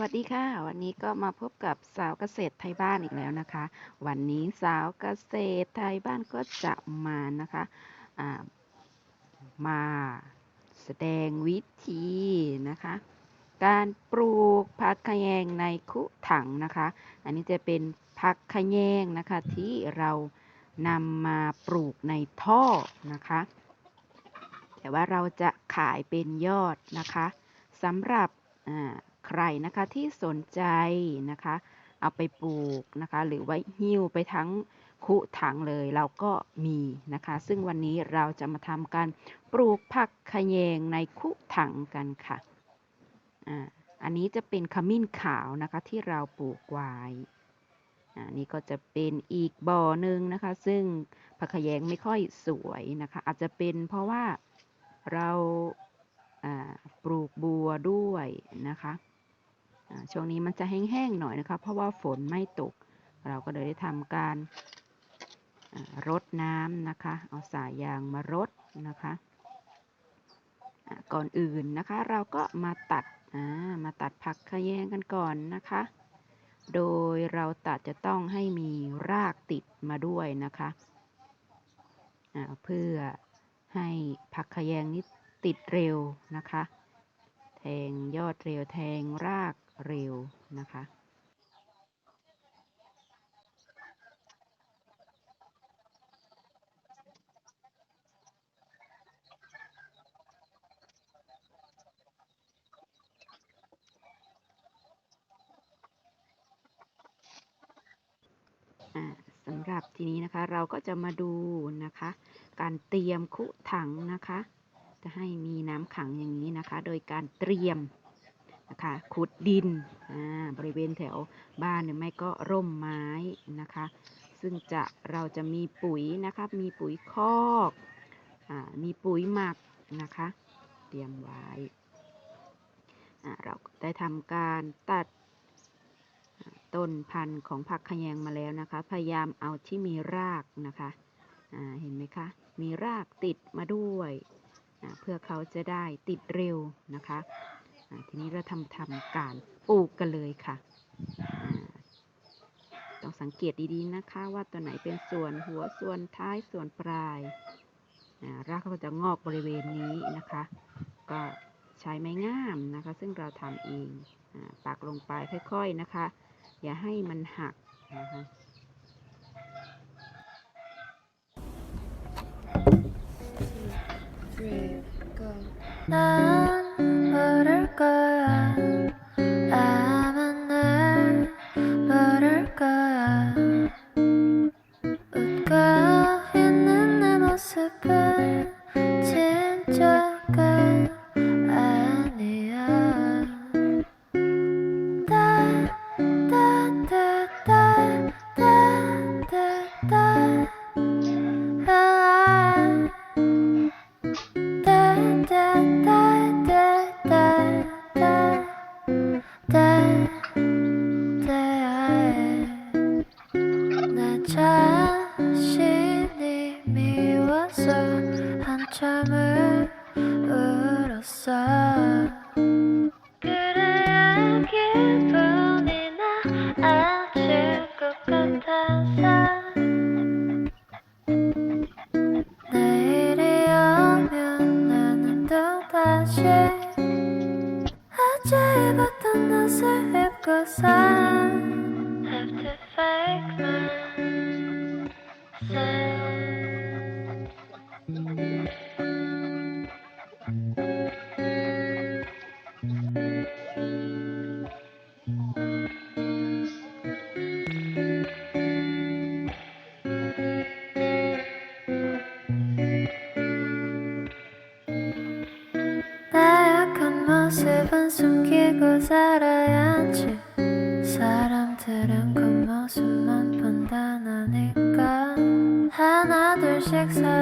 วัสดีค่ะ วันนี้ก็มาพบกับสาวเกษตรไทยบ้านอีกแล้วนะคะ วันนี้สาวเกษตรไทยบ้านก็จะมานะคะามาแสดงวิธีนะคะ การปลูกผักขยงในคุถังนะคะ อันนี้จะเป็นผักขยงนะคะที่เรานำมาปลูกในท่อนะคะ แต่ว่าเราจะขายเป็นยอดนะคะสำหรับ ใครนะคะที่สนใจนะคะ เอาไปปลูกนะคะ หรือว่าหิ้วไปทั้งคุถังเลยเราก็มีนะคะ ซึ่งวันนี้เราจะมาทำการปลูกผักขยงในคุถังกันค่ะอ่าอันนี้จะเป็นขมิ้นขาวนะคะที่เราปลูกไว้อ่านี่ก็จะเป็นอีกบ่อหนึ่งนะคะ ซึ่งผักขยงไม่ค่อยสวยนะคะ อาจจะเป็นเพราะว่าเราอ่าปลูกบัวด้วยนะคะ ช่วงนี้มันจะแห้งๆหน่อยนะคะเพราะว่าฝนไม่ตก เราก็เลยได้ทำการรดน้ำนะคะ เอาสายยางมารดนะคะก่อนอื่นนะคะ เราก็มาตัดมาตัดผักขยงกันก่อนนะคะ โดยเราตัดจะต้องให้มีรากติดมาด้วยนะคะเพื่อให้ผักขยงนี้ติดเร็วนะคะ แทงยอดเร็วแทงราก เร็วนะคะอ่าสำหรับทีนี้นะคะเราก็จะมาดูนะคะ การเตรียมคุถังนะคะ จะให้มีน้ำขังอย่างนี้นะคะ โดยการเตรียม นะคะขุดดินบริเวณแถวบ้านหรือไม่ก็ร่มไม้นะคะ ซึ่งจะเราจะมีปุ๋ยนะคะมีปุ๋ยคอกอมีปุ๋ยหมักนะคะ เตรียมไว้เราได้ทำการตัดต้นพันธุ์ของผักขยงมาแล้วนะคะ พยายามเอาที่มีรากนะคะเห็นไหมคะ มีรากติดมาด้วย เพื่อเขาจะได้ติดเร็วนะคะ ทีนี้เราทำทำการปลูกกันเลยค่ะ ต้องสังเกตดีๆนะคะ ว่าตัวไหนเป็นส่วนหัวส่วนท้ายส่วนปลายรากเขาจะงอกบริเวณนี้นะคะ ก็ใช้ไม้งามนะคะ ซึ่งเราทำเองอปักลงไปค่อยๆนะคะ อย่าให้มันหักนะคะ난모 미워서 한참을 울었어. 그래야 기분이 나아질 것 같아서. 내일이 오면 나는 또다시 어제 입었던 옷을 입고서 Have to fake myself 숨기고 살아야 지. 사람들은 그 모습만 본다나니까? 하나 둘씩 살